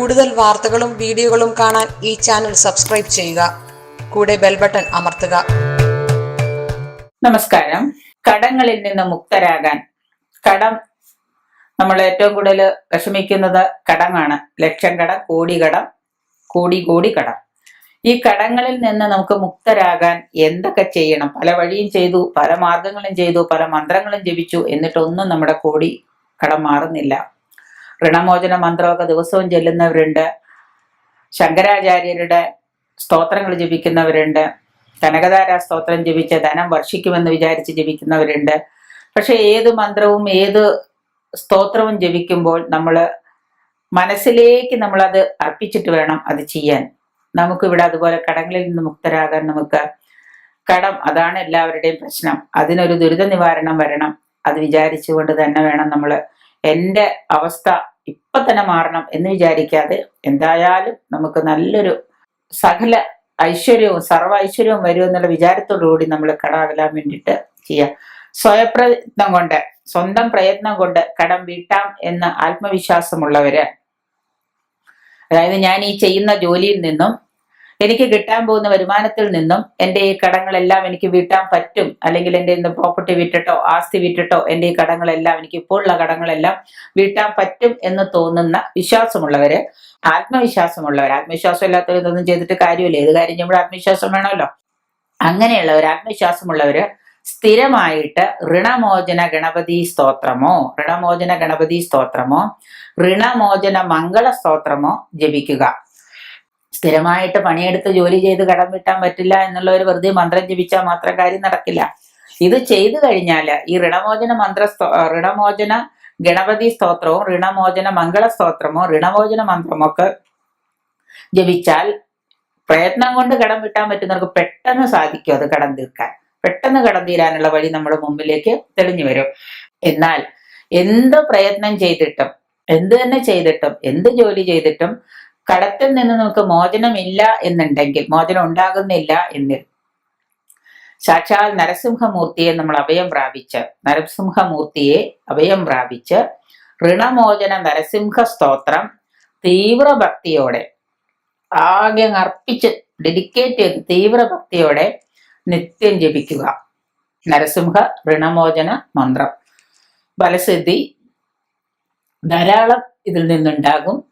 കൂടുതൽ വാർത്തകളും വീഡിയോകളും കാണാൻ ഈ ചാനൽ സബ്സ്ക്രൈബ് ചെയ്യുക. കൂടെ ബെൽ ബട്ടൺ അമർത്തുക. നമസ്കാരം. കടങ്ങളിൽ നിന്ന് മുക്തരാകാൻ. കടം നമ്മൾ ഏറ്റവും കൂടുതൽ വിഷമിക്കുന്നത് കടമാണ്. ലക്ഷം കടം കോടി കടം കോടി കോടി കടം. ഈ കടങ്ങളിൽ നിന്ന് നമുക്ക് മുക്തരാകാൻ എന്തൊക്കെ ചെയ്യണം? പല വഴിയും ചെയ്തു പല മാർഗങ്ങളും ചെയ്തു പല മന്ത്രങ്ങളും ജപിച്ചു എന്നിട്ടൊന്നും നമ്മുടെ കോടി കടം മാറുന്നില്ല. ഋണമോചന മന്ത്രമൊക്കെ ദിവസവും ചെല്ലുന്നവരുണ്ട്. ശങ്കരാചാര്യരുടെ സ്തോത്രങ്ങൾ ജപിക്കുന്നവരുണ്ട്. കനകധാര സ്തോത്രം ജപിച്ച് ധനം വർഷിക്കുമെന്ന് വിചാരിച്ച് ജപിക്കുന്നവരുണ്ട്. പക്ഷെ ഏത് മന്ത്രവും ഏത് സ്തോത്രവും ജപിക്കുമ്പോൾ നമ്മൾ മനസ്സിലേക്ക് നമ്മളത് അർപ്പിച്ചിട്ട് വേണം അത് ചെയ്യാൻ. നമുക്കിവിടെ അതുപോലെ കടങ്ങളിൽ നിന്ന് മുക്തരാകാൻ നമുക്ക് കടം അതാണ് എല്ലാവരുടെയും പ്രശ്നം. അതിനൊരു ദുരിത നിവാരണം വരണം. അത് വിചാരിച്ചുകൊണ്ട് തന്നെ വേണം നമ്മൾ എന്റെ അവസ്ഥ ഇപ്പൊ തന്നെ മാറണം എന്ന് വിചാരിക്കാതെ എന്തായാലും നമുക്ക് നല്ലൊരു സകല ഐശ്വര്യവും സർവ ഐശ്വര്യവും വരും എന്നുള്ള വിചാരത്തോടു കൂടി നമ്മൾ കടാകലാൻ വേണ്ടിയിട്ട് ചെയ്യാം. സ്വയപ്രയത്നം കൊണ്ട് സ്വന്തം പ്രയത്നം കൊണ്ട് കടം വീട്ടാം എന്ന ആത്മവിശ്വാസമുള്ളവര് അതായത് ഞാൻ ഈ ചെയ്യുന്ന ജോലിയിൽ നിന്നും എനിക്ക് കിട്ടാൻ പോകുന്ന വരുമാനത്തിൽ നിന്നും എന്റെ ഈ കടങ്ങളെല്ലാം എനിക്ക് വീട്ടാൻ പറ്റും. അല്ലെങ്കിൽ എന്റെ ഇന്ന് പ്രോപ്പർട്ടി വിറ്റിട്ടോ ആസ്തി വിറ്റിട്ടോ എന്റെ ഈ കടങ്ങളെല്ലാം എനിക്ക് ഇപ്പോഴുള്ള കടങ്ങളെല്ലാം വീട്ടാൻ പറ്റും എന്ന് തോന്നുന്ന വിശ്വാസമുള്ളവര് ആത്മവിശ്വാസമുള്ളവർ ആത്മവിശ്വാസം ഇല്ലാത്തവർ ഇതൊന്നും ചെയ്തിട്ട് കാര്യമില്ല. ഏത് കാര്യം ചെയ്യുമ്പോൾ ആത്മവിശ്വാസം വേണമല്ലോ. അങ്ങനെയുള്ളവർ ആത്മവിശ്വാസമുള്ളവര് സ്ഥിരമായിട്ട് ഋണമോചന ഗണപതി സ്തോത്രമോ ഋണമോചന ഗണപതി സ്തോത്രമോ ഋണമോചന മംഗള സ്തോത്രമോ ജപിക്കുക. സ്ഥിരമായിട്ട് പണിയെടുത്ത് ജോലി ചെയ്ത് കടം വിട്ടാൻ പറ്റില്ല എന്നുള്ള ഒരു വെറുതെ മന്ത്രം ജപിച്ചാൽ മാത്രം കാര്യം നടക്കില്ല. ഇത് ചെയ്തു കഴിഞ്ഞാൽ ഈ ഋണമോചന മന്ത്ര ഋണമോചന ഗണപതി സ്തോത്രവും ഋണമോചന മംഗള സ്തോത്രമോ ഋണമോചന മന്ത്രമോ ഒക്കെ ജപിച്ചാൽ പ്രയത്നം കൊണ്ട് കടം വിട്ടാൻ പറ്റുന്നവർക്ക് പെട്ടെന്ന് സാധിക്കും അത് കടം തീർക്കാൻ. പെട്ടെന്ന് കടം തീരാനുള്ള വഴി നമ്മുടെ മുമ്പിലേക്ക് തെളിഞ്ഞു വരും. എന്നാൽ എന്ത് പ്രയത്നം ചെയ്തിട്ടും എന്ത് തന്നെ ചെയ്തിട്ടും എന്ത് ജോലി ചെയ്തിട്ടും കടത്തിൽ നിന്ന് നമുക്ക് മോചനമില്ല എന്നുണ്ടെങ്കിൽ മോചനം ഉണ്ടാകുന്നില്ല എന്നിൽ. സാക്ഷാൽ നരസിംഹമൂർത്തിയെ നമ്മൾ അഭയം പ്രാപിച്ച് നരസിംഹമൂർത്തിയെ അഭയം പ്രാപിച്ച് ഋണമോചന നരസിംഹ സ്തോത്രം തീവ്രഭക്തിയോടെ ആകെ അർപ്പിച്ച് ഡെഡിക്കേറ്റ് ചെയ്ത് തീവ്രഭക്തിയോടെ നിത്യം ജപിക്കുക. നരസിംഹ ഋണമോചന മന്ത്രം. ഫലസിദ്ധി ധാരാളം ഇതിൽ നിന്നുണ്ടാകും.